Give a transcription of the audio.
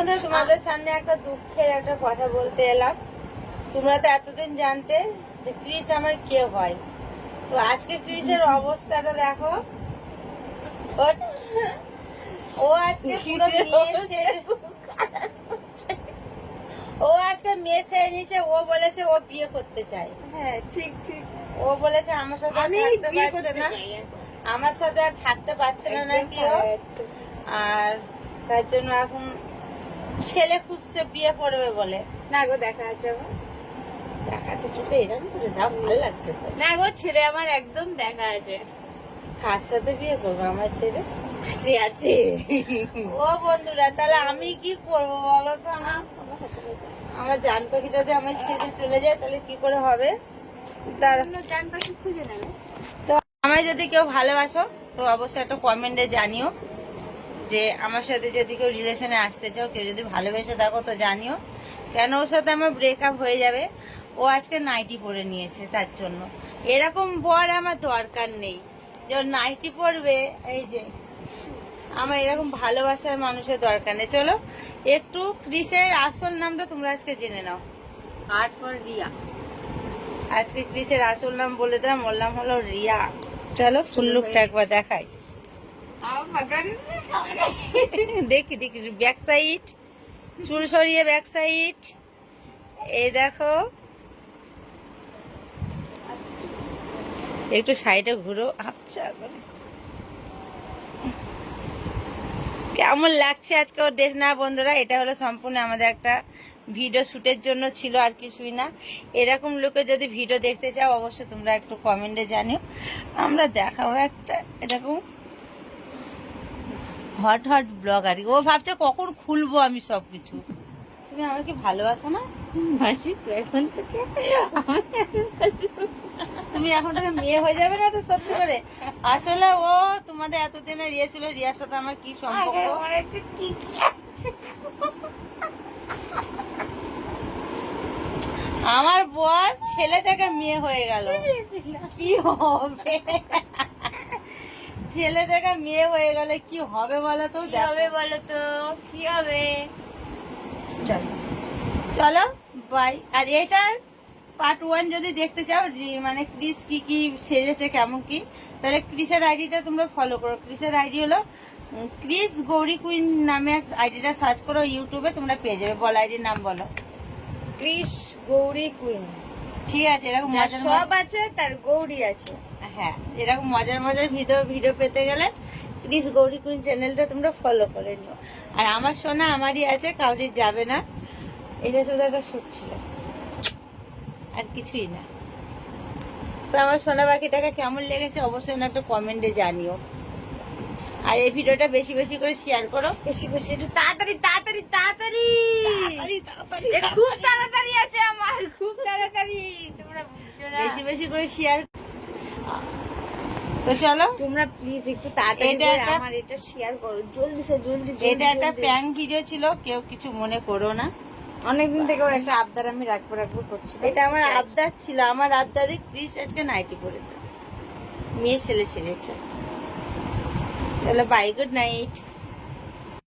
বন্ধু তোমাদের সামনে একটা দুঃখের একটা কথা বলতে এলাম। তোমরা তো এতদিন জানতে যে ক্রিস আমার কে হয়। তো আজকে ক্রিসের অবস্থাটা দেখো। ও আজকে পুরো ও আজকে সেরে নিয়েছে ও বলেছে ও বিয়ে করতে চায়। হ্যাঁ ঠিক ঠিক। ও বলেছে আমার সাথে আমি বিয়ে করতে না। আমার সাথে আর থাকতে পারছে না নাকি ও? আর তার জন্য এখন ছেলে খুঁজছে বিয়ে করবে বলে। না গো দেখা আছে আমার। দেখাচ্ছে চোখে এরকম করে দাও ভালো লাগছে তো। না গো ছেলে আমার একদম দেখা আছে। কার সাথে বিয়ে করব আমার ছেলে? আছে আছে। ও বন্ধুরা তাহলে আমি কি করব বলো তো? আমার আমার জান পাখি যদি আমার ছেলে চলে যায় তাহলে কি করে হবে? তার জান পাখি খুঁজে নেবে। তো আমায় যদি কেউ ভালোবাসো তো অবশ্যই একটা কমেন্টে জানিও। যে আমার সাথে যদি কেউ রিলেশনে আসতে চাও কেউ যদি ভালোবেসে থাকো তো জানিও। কেন ওর সাথে আমার ব্রেকআপ হয়ে যাবে? ও আজকে নাইটি পরে নিয়েছে তার জন্য। এরকম বর আমার দরকার নেই। যে নাইটি পরবে এই যে আমার এরকম ভালোবাসার মানুষের দরকার নেই। চলো একটু ক্রিসের আসল নামটা তোমরা আজকে জেনে নাও। আর্ট ফর রিয়া আজকে ক্রিসের আসল নাম বলে দিলাম ওর নাম হলো রিয়া। চলো ফুল লুকটা একবার দেখাই। দেখি দেখি ব্যাক সাইড চুল সরিয়ে ব্যাক সাইড এই দেখো। একটু সাইডে ঘুরো। আচ্ছা করে কেমন লাগছে আজকে ওর দেশ? না বন্ধুরা, এটা হলো সম্পূর্ণ আমাদের একটা ভিডিও শুটের জন্য ছিল, আর কিছুই না। এরকম লোকে যদি ভিডিও দেখতে চাও, অবশ্যই তোমরা একটু কমেন্টে জানিও। আমরা দেখাবো একটা, এরকম হট হট ব্লগ আর ও ভাবছে কখন খুলবো আমি সব কিছু তুমি আমাকে ভালোবাসো না? বাসি তো এখন থেকে। তুমি এখন থেকে মেয়ে হয়ে যাবে না তো সত্যি করে? আসলে ও তোমাদের এতদিনের ইয়ে ছিল রিয়ার সাথে আমার কি সম্পর্ক। আমার বর ছেলে থেকে মেয়ে হয়ে গেল। কি হবে? ছেলে থেকে মেয়ে হয়ে গেলে কি হবে বলো তো? কি হবে বলো তো? কি হবে? চলো। চলো। বাই আর এটার পার্ট ওয়ান যদি দেখতে চাও মানে ক্রিস কি কি সেজেছে কেমন কি তাহলে ক্রিসের আইডিটা তোমরা ফলো করো। ক্রিসের আইডি হলো ক্রিস গৌরী কুইন নামে আইডিটা সার্চ করো ইউটিউবে তোমরা পেয়ে যাবে। বল আইডির নাম বলো। ক্রিস গৌরী কুইন ঠিক আছে এরকম মজার সব আছে তার গৌরী আছে। হ্যাঁ এরকম মজার মজার ভিডিও ভিডিও পেতে গেলে প্লিজ গৌরী কুইন চ্যানেলটা তোমরা ফলো করে নিও। আর আমার সোনা আমারই আছে কাউরির যাবে না। এটা শুধু একটা শুট ছিল। আর কিছুই না। তো আমার সোনা পাখিটাকে কেমন লেগেছে অবশ্যই না একটা কমেন্টে জানিও। আর এই ভিডিওটা বেশি বেশি করে শেয়ার করো। বেশি বেশি একটু তাড়াতাড়ি তাড়াতাড়ি তাড়াতাড়ি। খুব তাড়াতাড়ি আছে আমার খুব তাড়াতাড়ি তোমরা বুঝছ না বেশি বেশি করে শেয়ার তো চলো। তোমরা প্লিজ একটু তাড়াতাড়ি আমার এটা শেয়ার করো। জলদি সে জলদি এটা একটা প্যাং ভিডিও ছিল কেউ কিছু মনে করো না। অনেকদিন থেকে ওর একটা আবদার আমি রাখব রাখব করছিল এটা আমার আবদার ছিল। আমার আবদারে ক্রিস আজকে নাইটি পড়েছে। মেয়ে ছেলে সেজেছে। চলো বাই গুড নাইট